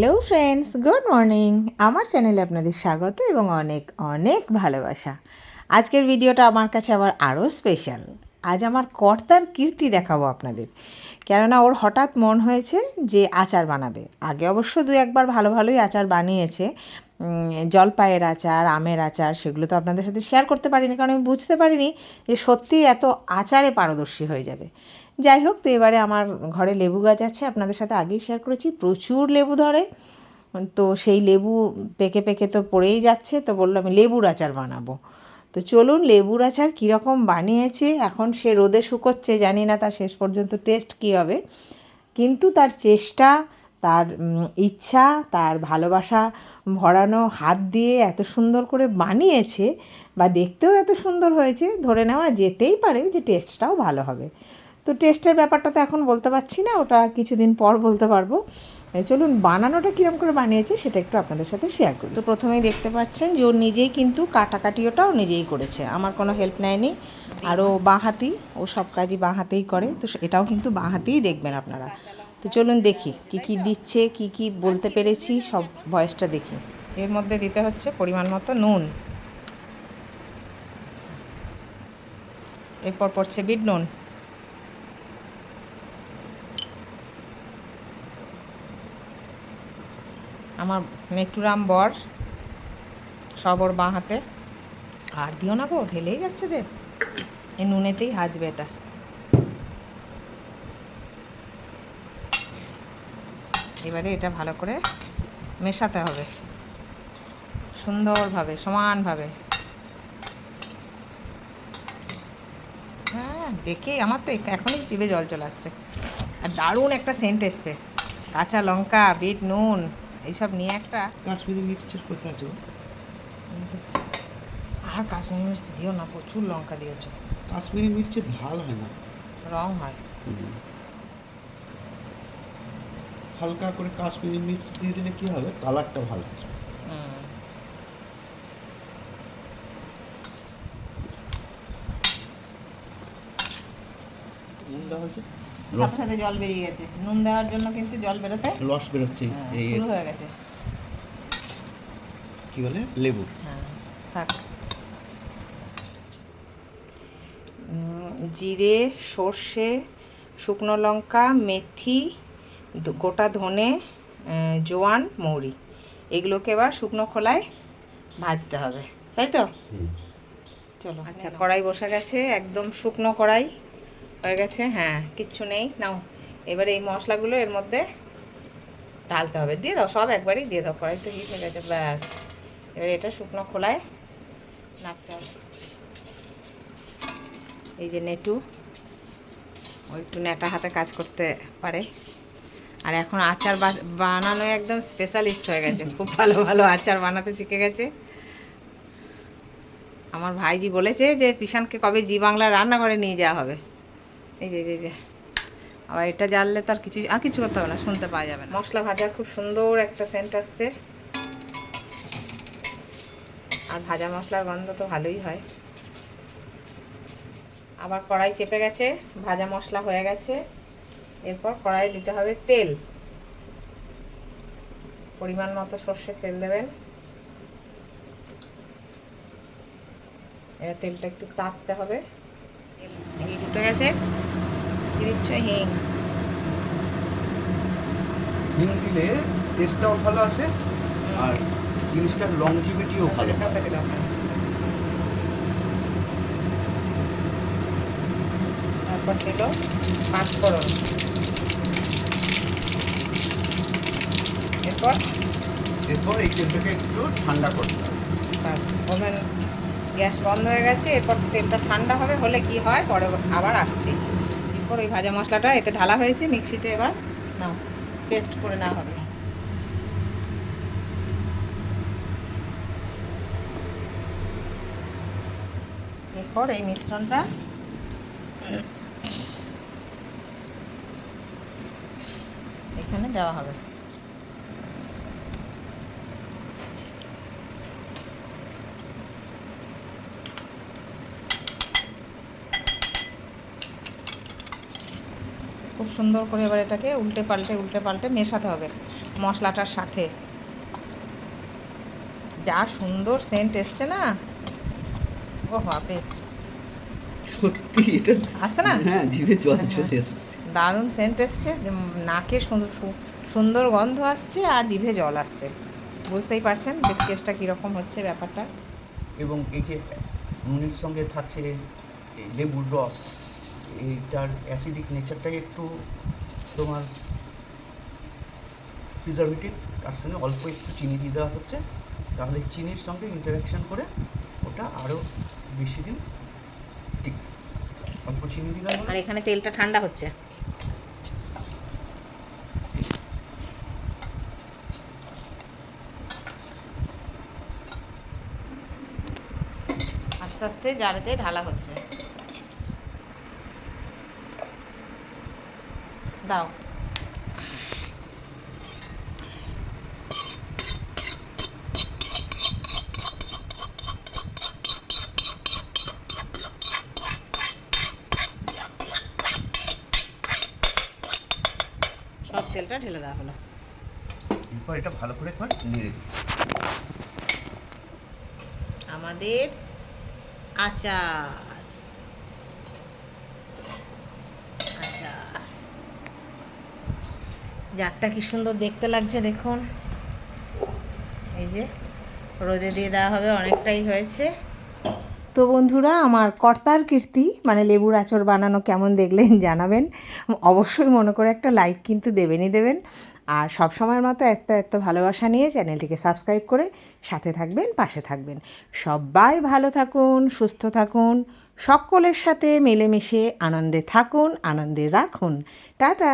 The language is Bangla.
Hello friends, good morning. আমার চ্যানেলে আপনাদের স্বাগত এবং অনেক অনেক ভালোবাসা। আজকের ভিডিওটা আমার কাছে আবার আরও স্পেশাল। আজ আমার কর্তার কীর্তি দেখাবো আপনাদের। কেননা ওর হঠাৎ মন হয়েছে যে আচার বানাবে। আগে অবশ্য দু একবার ভালো ভালোই আচার বানিয়েছে জলপাইয়ের আচার, আমের আচার সেগুলো তো আপনাদের সাথে শেয়ার করতে পারিনি, কারণ আমি বুঝতে পারিনি যে সত্যি এত আচারে পারদর্শী হয়ে যাবে। যাই হোক, তো এবারে আমার ঘরে লেবু গাছ আছে, আপনাদের সাথে আগেই শেয়ার করেছি, প্রচুর লেবু ধরে। তো সেই লেবু পেকে পেকে তো পড়েই যাচ্ছে, তো বলল আমি লেবুর আচার বানাবো। তো চলুন, লেবুর আচার কীরকম বানিয়েছে, এখন সে রোদে শুকোচ্ছে, জানি না তার শেষ পর্যন্ত টেস্ট কী হবে। কিন্তু তার চেষ্টা তার ইচ্ছা তার ভালোবাসা ভরানো হাত দিয়ে এত সুন্দর করে বানিয়েছে বা দেখতেও এত সুন্দর হয়েছে ধরে নেওয়া যেতেই পারে যে টেস্টটাও ভালো হবে। তো টেস্টের ব্যাপারটা তো এখন বলতে পারছি না ওটা কিছুদিন পর বলতে পারব। চলুন বানানোটা কীরকম করে বানিয়েছে সেটা একটু আপনাদের সাথে শেয়ার করি। তো প্রথমেই দেখতে পাচ্ছেন যে ও নিজেই কিন্তু কাটাকাটিওটাও নিজেই করেছে আমার কোনো হেল্প নেয়নি। আর ও বাঁ হাতি ও সব কাজই বাঁ হাতেই করে তো এটাও কিন্তু বাঁ হাতেই দেখবেন আপনারা। তো চলুন দেখি, কি কি দিচ্ছে, কি কি বলতে পেরেছি, সব ভয়েসটা দেখি। এর মধ্যে দিতে হচ্ছে পরিমাণ মতো নুন। এরপর পড়ছে বিট নুন। আমার মেট্টুরাম বর সবর বাঁ হাতে। আর দিও না গো ঢেলেই যাচ্ছে যে? এই নুনেতেই হাজবে এটা। এবারে এটা ভালো করে মেশাতে হবে। সুন্দরভাবে সমানভাবে। হ্যাঁ দেখে আমার তো এখনই জিভে জল চলে আসছে। আর দারুণ একটা সেন্ট এসছে। কাঁচা লঙ্কা বিট নুন এইসব নিয়ে একটা কাশ্মীরি মির্চের কথা আছে আর কাশ্মীরি মিষ্টি দিও না প্রচুর লঙ্কা দিয়েছ। কাশ্মীরি মির্চের ঝাল হয় না। রং হয়। হালকা করে কাশ্মীরি মির্চ দিয়ে দিলে কি হবে? কালারটা ভালো আসবে। সাথে সাথে জল বেরিয়ে গেছে। নুন দেওয়ার জন্য কিন্তু জল বেরোতে রস বেরোচ্ছে হ্যাঁ, এই শুরু হয়ে গেছে। কি বলে? লেবু। হ্যাঁ থাক। জিরে সর্ষে শুকনো লঙ্কা মেথি গোটা ধনে জোয়ান মৌরি। এগুলোকে এবার শুকনো খোলায় ভাজতে হবে। তাই তো? চলো আচ্ছা কড়াই বসে গেছে একদম শুকনো কড়াই হয়ে গেছে হ্যাঁ কিচ্ছু নেই। নাও এবারে এই মশলাগুলো এর মধ্যে ঢালতে হবে। দিয়ে দাও সব একবারই দিয়ে দাও কড়াই তো হিট হয়ে গেছে ব্যাস। এবার এটা শুকনো খোলায় নাড়তে হবে। এই যে নেটু ও একটু নেটা হাতে কাজ করতে পারে। আর এখন আচার বানানো একদম স্পেশালিস্ট হয়ে গেছে। খুব ভালো ভালো আচার বানাতে শিখে গেছে। আমার ভাইজি বলেছে যে পিসানকে কবে জি বাংলা রান্নাঘরে নিয়ে যাওয়া হবে। এই যে যে, যে। আবার এটা জানলে তার কিছু আর কিছু করতে হবে না শুনতে পাওয়া যাবে না। মশলা ভাজা খুব সুন্দর একটা সেন্ট আসছে। আর ভাজা মশলার গন্ধ তো ভালোই হয়। আবার কড়াই চেপে গেছে ভাজা মশলা হয়ে গেছে। এরপর কড়াই দিতে হবে তেল। পরিমাণ মতো সর্ষের তেল দেবেন। এবার তেলটা একটু তাপতে হবে। হিট উঠে গেছে। কি দিচ্ছ? হিং। হিং দিলে টেস্টটাও ভালো আসে আর জিনিসটার লংজিভিটিও ভালো। তারপর দিল পাঁচফোড়ন। এরপর এরপর এই তেলটাকে একটু ঠান্ডা করতে হবে। ওভেন গ্যাস বন্ধ হয়ে গেছে এরপর তেলটা ঠান্ডা হবে হলে কি হয়? পরে আবার আসছি। এরপর ওই ভাজা মশলাটা এতে ঢালা হয়েছে মিক্সিতে এবার নাও পেস্ট করে নেওয়া হবে। এরপর এই মিশ্রণটা এখানে দেওয়া হবে। সুন্দর করে এবার এটাকে উল্টে পাল্টে উল্টে পাল্টে মেশাতে হবে মশলাটার সাথে। যা সুন্দর সেন্ট এসছে না? ও বাপরে। সত্যি এটা আসছে না? হ্যাঁ জিভে জল হ্যাঁ, চলে আসছে দারুণ সেন্ট এসছে নাকে সুন্দর সু- সুন্দর গন্ধ আসছে আর জিভে জল আসছে। বুঝতেই পারছেন যে টেস্টটা কীরকম হচ্ছে ব্যাপারটা? এবং এই যে নুনের সঙ্গে থাকছে এই লেবুর রস এইটার অ্যাসিডিক নেচারটাই একটু তোমার প্রিজারভেটিভ তার সঙ্গে অল্প একটু চিনি দিয়ে দেওয়া হচ্ছে। তাহলে চিনির সঙ্গে ইন্টারাকশন করে ওটা আরও বেশি দিন ঠিক, অল্প চিনি দেওয়া আর এখানে তেলটা ঠান্ডা হচ্ছে। আস্তে আস্তে জারেতে ঢালা হচ্ছে। দাও। সব তেলটা ঢেলে দেওয়া হলো। এরপর এটা ভালো করে একবার নেড়ে দিই। আমাদের আচার। আচার জারটা কি সুন্দর দেখতে লাগছে, দেখুন। এই যে, রোদে দিয়ে দেওয়া হবে, অনেকটাই হয়েছে। তো বন্ধুরা, আমার কর্তার কীর্তি মানে লেবুর আচর বানানো কেমন দেখলেন জানাবেন। অবশ্যই মনে করে একটা লাইক কিন্তু দেবেনই দেবেন। আর সব সময়ের মতো এত এত ভালোবাসা নিয়ে চ্যানেলটিকে সাবস্ক্রাইব করে সাথে থাকবেন, পাশে থাকবেন। সবাই ভালো থাকুন, সুস্থ থাকুন, সকলের সাথে মিলেমিশে আনন্দে থাকুন, আনন্দে রাখুন। টাটা!